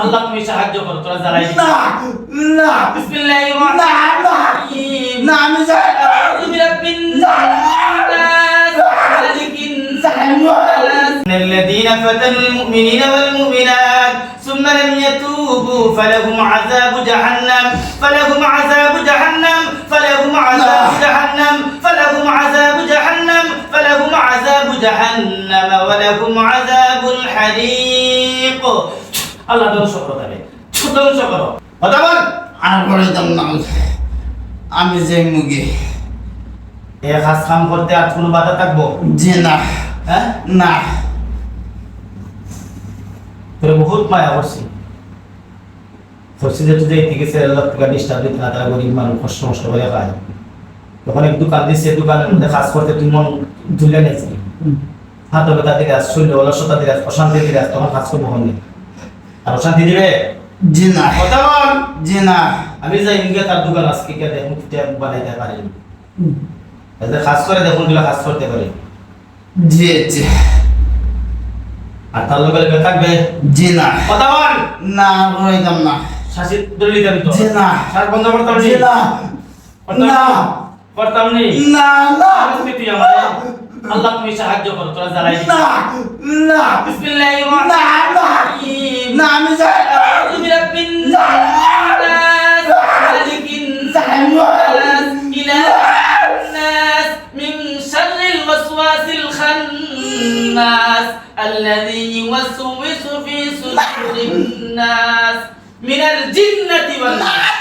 আল্লাহ তুমি সাহায্য করো তোরা জ্বালাই দিবি না না বিসমিল্লাহির না না রহমানির রহিম না আমি যাই না أعوذ برب الناس ملك الناس من الذين فتنوا المؤمنين والمؤمنات ثم لم يتوبوا فلهم عذاب جهنم فلهم عذاب جهنم فلهم عذاب جهنم فلهم عذاب جهنم فلهم عذاب جهنم ولهم عذاب الحريق আল্লাহ ধ্বংস করো তাকে ধ্বংস করো। কথা আর বড় না আমি যে মুগি। এ কাজ কাম করতে আর কোনো বাধা থাকব? যে না। হ্যাঁ না। তোরে বহুত মায়া করছি। সবসিডি যদি এদিকে সে আল্লাহ টাকা ডিস্টার্ব দিতে না তারা গরিব মানুষ কষ্ট মষ্ট করে খায়। তখন এক দোকান দিছে দোকানের মধ্যে কাজ করতে তুই মন তুলে নিয়েছিলি। হাত ব্যথা দিকে অলসতা অশান্তি দিকে তখন কাজ করব হন আর দিবে জি না কথা বল জি না আমি যাই তার দোকান আজকে কে দেখুন বানাইতে পারি কাজ করে দেখুনগুলা কাজ করতে পারে জি জি আর তার লোকের থাকবে জি না কথা বল না দাম না দলি তো জি না বন্ধ করতাম জি না না করতাম নি না না তুই আমারে আল্লাহ তুমি সাহায্য করো তোরা জ্বালাই না না বিসমিল্লাহির রহমানির না আমি যাই না أعوذ برب الناس ملك الناس إله الناس من شر الوسواس الخناس الذي يوسوس في صدور الناس من الجنة والناس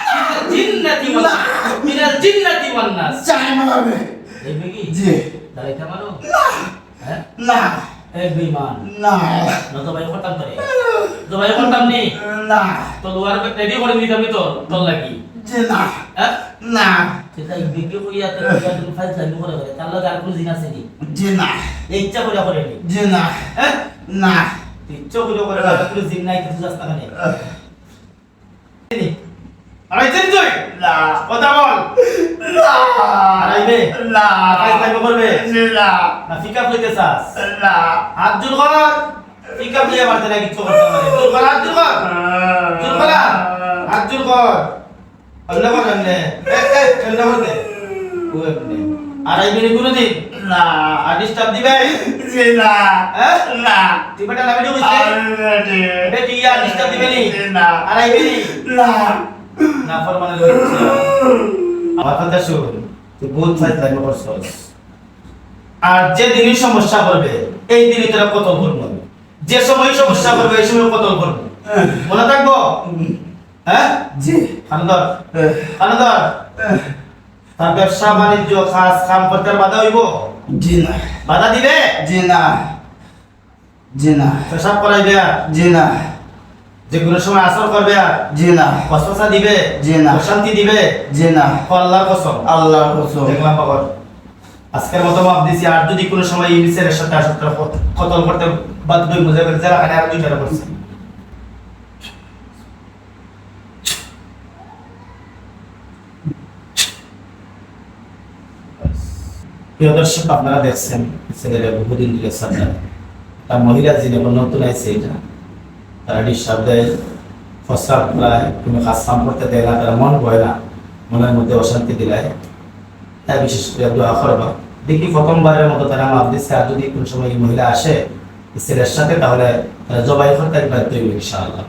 من الجنة والناس من الجنة والناس চাই মারবে এই বেগি জি দাঁড়াইতে পারো হ্যাঁ না এই বেঈমান না না তো ভাই করতাম তো তো করতাম নি না। তো লোয়ার রেডি করে দিতাম তো তোর লাগি? জি না। হ্যাঁ? না। সেটা বিক্রি করিয়া তো তুমি ফাইল চালু করে করে তার লগে আর কোনো জিনিস আছে নি? জি না। ইচ্ছা করে করে নি? জি না। হ্যাঁ? না। ইচ্ছা করে করে আর কোনো জিন নাই কিছু রাস্তা কানে? আরে চিন তুই! না। কথা বল। না। আরাইবে না। ফাইল চালু করবে? না। না ফিকা লইতে চাস? না। হাত জোর কর। ফিকা লিয়ে মারতে না কিছু করতে পারে কর হাত জোর কর জোর কর হাত জোর কর আল্লাহ এ এ করতে ও এমনে আরাইবে নি আর ডিস্টার্ব দিবে জি না না তুই বেটা না ভিডিও কইছিস আরে বেটি আর ডিস্টার্ব দিবে নি না আরাইবে নি না না ফরমানে লইছে আমার কথা শুন তুই বহুত ফাইট লাগবে করছস আর যে দিনই সমস্যা করবে এই দিনই তোরা কত করব যে সময় সমস্যা করবে এই সময় কত করবে। মনে থাকব? হ্যাঁ? জি। খানদর। খানদর। তার ব্যবসা বাণিজ্য কাজ কাম করতে বাধা হইব? জি না। বাধা দিবে? জি না। জি না। পেশাব করাইবে জি না। যে কোনো সময় আসর করবে জি না। কষ্টসা দিবে? জি না। অশান্তি দিবে? জি না। আল্লাহর কসম। আল্লাহর কসম। দেখলাম বাবার আজকের মতো মাপ দিছি আর যদি কোনো সময় ইংলিশের সাথে আসতে কতল করতে বাধ্য হই বুঝে গেছে যারা আর দুইটা করছে। প্রিয় দর্শক, আপনারা দেখছেন ছেলেরা বহুদিন ধরে সাজা তার মহিলা যিনি নতুন আছে এটা, তারা ডিস্টার্ব দেয় ফসরাব প্রায় কোনো কাজ করতে দেয় না, তারা মন বয় না, মনের মধ্যে অশান্তি দিলায়। তাই বিশেষ করে দোয়া করবা। দেখি প্রথমবারের মতো তারা মাপ দিচ্ছে, আর যদি কোন সময় এই মহিলা আসে ছেলের সাথে তাহলে তারা জবাই একবার তৈরি ইনশাআল্লাহ।